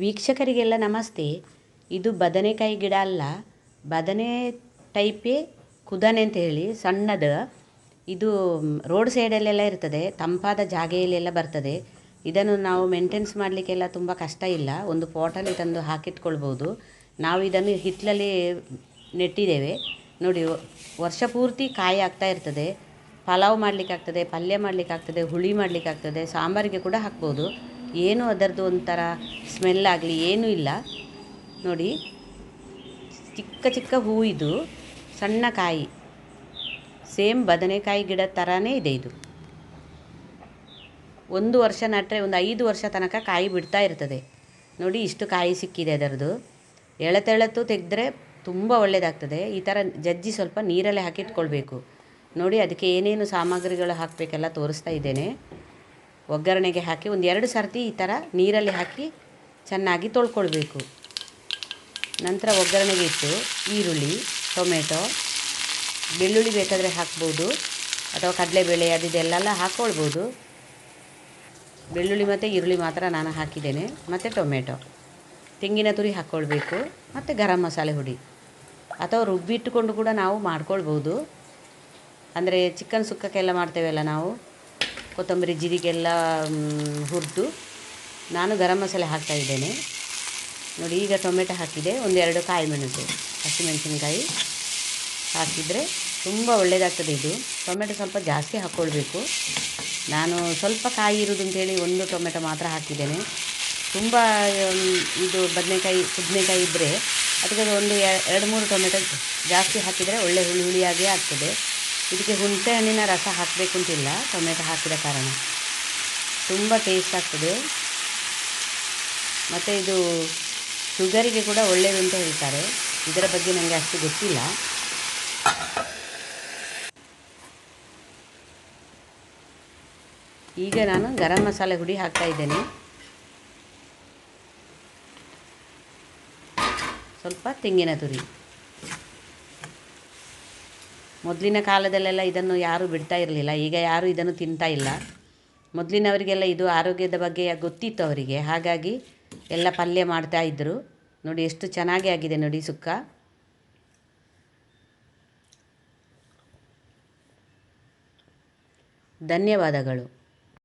ವೀಕ್ಷಕರಿಗೆಲ್ಲ ನಮಸ್ತೆ. ಇದು ಬದನೆಕಾಯಿ ಗಿಡ ಅಲ್ಲ, ಬದನೆ ಟೈಪೇ ಕುದನೆ ಅಂತ ಹೇಳಿ, ಸಣ್ಣದು. ಇದು ರೋಡ್ ಸೈಡಲ್ಲೆಲ್ಲ ಇರ್ತದೆ, ತಂಪಾದ ಜಾಗೆಯಲ್ಲೆಲ್ಲ ಬರ್ತದೆ. ಇದನ್ನು ನಾವು ಮೇಂಟೆನ್ಸ್ ಮಾಡಲಿಕ್ಕೆಲ್ಲ ತುಂಬ ಕಷ್ಟ ಇಲ್ಲ. ಒಂದು ಪಾಟಲ್ಲಿ ತಂದು ಹಾಕಿಟ್ಕೊಳ್ಬೋದು. ನಾವು ಇದನ್ನು ಹಿತ್ತಲಲ್ಲಿ ನೆಟ್ಟಿದ್ದೇವೆ. ನೋಡಿ, ವರ್ಷ ಪೂರ್ತಿ ಕಾಯಿ ಆಗ್ತಾ ಇರ್ತದೆ. ಪಲಾವ್ ಮಾಡಲಿಕ್ಕಾಗ್ತದೆ, ಪಲ್ಯ ಮಾಡಲಿಕ್ಕಾಗ್ತದೆ, ಹುಳಿ ಮಾಡಲಿಕ್ಕಾಗ್ತದೆ, ಸಾಂಬಾರಿಗೆ ಕೂಡ ಹಾಕ್ಬೋದು. ಏನು ಅದರದ್ದು ಒಂಥರ ಸ್ಮೆಲ್ ಆಗಲಿ, ಏನೂ ಇಲ್ಲ. ನೋಡಿ, ಚಿಕ್ಕ ಚಿಕ್ಕ ಹೂ ಇದು, ಸಣ್ಣ ಕಾಯಿ. ಸೇಮ್ ಬದನೆಕಾಯಿ ಗಿಡ ಥರನೇ ಇದೆ ಇದು. ಒಂದು ವರ್ಷ ನಟ್ರೆ ಒಂದು ಐದು ವರ್ಷ ತನಕ ಕಾಯಿ ಬಿಡ್ತಾ ಇರ್ತದೆ. ನೋಡಿ, ಇಷ್ಟು ಕಾಯಿ ಸಿಕ್ಕಿದೆ ಅದರದ್ದು. ಎಳೆತೆಳೆತು ತೆಗೆದ್ರೆ ತುಂಬ ಒಳ್ಳೆಯದಾಗ್ತದೆ ಈ ಥರ ಜಜ್ಜಿ ಸ್ವಲ್ಪ ನೀರಲ್ಲೇ ಹಾಕಿಟ್ಕೊಳ್ಬೇಕು. ನೋಡಿ, ಅದಕ್ಕೆ ಏನೇನು ಸಾಮಗ್ರಿಗಳು ಹಾಕಬೇಕೆಲ್ಲ ತೋರಿಸ್ತಾ ಇದ್ದೇನೆ. ಒಗ್ಗರಣೆಗೆ ಹಾಕಿ ಒಂದು ಎರಡು ಸರ್ತಿ ಈ ಥರ ನೀರಲ್ಲಿ ಹಾಕಿ ಚೆನ್ನಾಗಿ ತೊಳ್ಕೊಳ್ಬೇಕು. ನಂತರ ಒಗ್ಗರಣೆಗೆ ಇಟ್ಟು ಈರುಳ್ಳಿ, ಟೊಮೆಟೊ, ಬೆಳ್ಳುಳ್ಳಿ ಬೇಕಾದರೆ ಹಾಕ್ಬೋದು, ಅಥವಾ ಕಡಲೆಬೇಳೆ ಅದಿದೆಲ್ಲ ಹಾಕ್ಕೊಳ್ಬೋದು ಬೆಳ್ಳುಳ್ಳಿ ಮತ್ತು ಈರುಳ್ಳಿ ಮಾತ್ರ ನಾನು ಹಾಕಿದ್ದೇನೆ. ಮತ್ತು ಟೊಮೆಟೊ, ತೆಂಗಿನ ತುರಿ ಹಾಕ್ಕೊಳ್ಬೇಕು ಮತ್ತು ಗರಂ ಮಸಾಲೆ ಹುಡಿ, ಅಥವಾ ರುಬ್ಬಿಟ್ಟುಕೊಂಡು ಕೂಡ ನಾವು ಮಾಡ್ಕೊಳ್ಬೋದು. ಅಂದರೆ ಚಿಕನ್ ಸುಕ್ಕಕ್ಕೆಲ್ಲ ಮಾಡ್ತೇವಲ್ಲ ನಾವು. ಕೊತ್ತಂಬರಿ ಜೀರಿಗೆಲ್ಲ ಹುರಿದು ನಾನು ಗರಂ ಮಸಾಲೆ ಹಾಕ್ತಾಯಿದ್ದೇನೆ ನೋಡಿ, ಈಗ ಟೊಮೆಟೊ ಹಾಕಿದೆ. ಒಂದೆರಡು ಕಾಯಿ ಮೆಣಸು ಹಸಿಮೆಣಸಿನಕಾಯಿ ಹಾಕಿದರೆ ತುಂಬ ಒಳ್ಳೆಯದಾಗ್ತದೆ ಇದು. ಟೊಮೆಟೊ ಸ್ವಲ್ಪ ಜಾಸ್ತಿ ಹಾಕ್ಕೊಳ್ಬೇಕು. ನಾನು ಸ್ವಲ್ಪ ಕಾಯಿ ಇರೋದು ಅಂತೇಳಿ ಒಂದು ಟೊಮೆಟೊ ಮಾತ್ರ ಹಾಕಿದ್ದೇನೆ. ತುಂಬ ಇದು ಬದನೆಕಾಯಿ, ಕುದನೆಕಾಯಿ ಇದ್ದರೆ ಅದಕ್ಕೆ ಒಂದು ಎರಡು, ಮೂರು ಟೊಮೆಟೊ ಜಾಸ್ತಿ ಹಾಕಿದರೆ ಒಳ್ಳೆ ಹುಳಿ ಹುಳಿಯಾಗೇ ಆಗ್ತದೆ. ಇದಕ್ಕೆ ಹುಣಸೆ ಹಣ್ಣಿನ ರಸ ಹಾಕಬೇಕು ಅಂತಿಲ್ಲ, ಟೊಮೆಟೊ ಹಾಕಿದ ಕಾರಣ. ತುಂಬ ಟೇಸ್ಟ್ ಆಗ್ತದೆ. ಮತ್ತು ಇದು ಶುಗರಿಗೆ ಕೂಡ ಒಳ್ಳೆಯದು ಅಂತ ಹೇಳ್ತಾರೆ. ಇದರ ಬಗ್ಗೆ ನನಗೆ ಅಷ್ಟು ಗೊತ್ತಿಲ್ಲ. ಈಗ ನಾನು ಗರಂ ಮಸಾಲೆ ಹುಡಿ ಹಾಕ್ತಾ ಇದ್ದೇನೆ. ಸ್ವಲ್ಪ ತೆಂಗಿನ ತುರಿ. ಮೊದಲಿನ ಕಾಲದಲ್ಲೆಲ್ಲ ಇದನ್ನು ಯಾರೂ ಬಿಡ್ತಾ ಇರಲಿಲ್ಲ. ಈಗ ಯಾರೂ ಇದನ್ನು ತಿಂತಾ ಇಲ್ಲ. ಮೊದಲಿನವರಿಗೆಲ್ಲ ಇದು ಆರೋಗ್ಯದ ಬಗ್ಗೆ ಗೊತ್ತಿತ್ತು ಅವರಿಗೆ. ಹಾಗಾಗಿ ಎಲ್ಲ ಪಲ್ಯ ಮಾಡ್ತಾ ಇದ್ದರು ನೋಡಿ, ಎಷ್ಟು ಚೆನ್ನಾಗಿ ಆಗಿದೆ ನೋಡಿ ಸುಕ್ಕ. ಧನ್ಯವಾದಗಳು.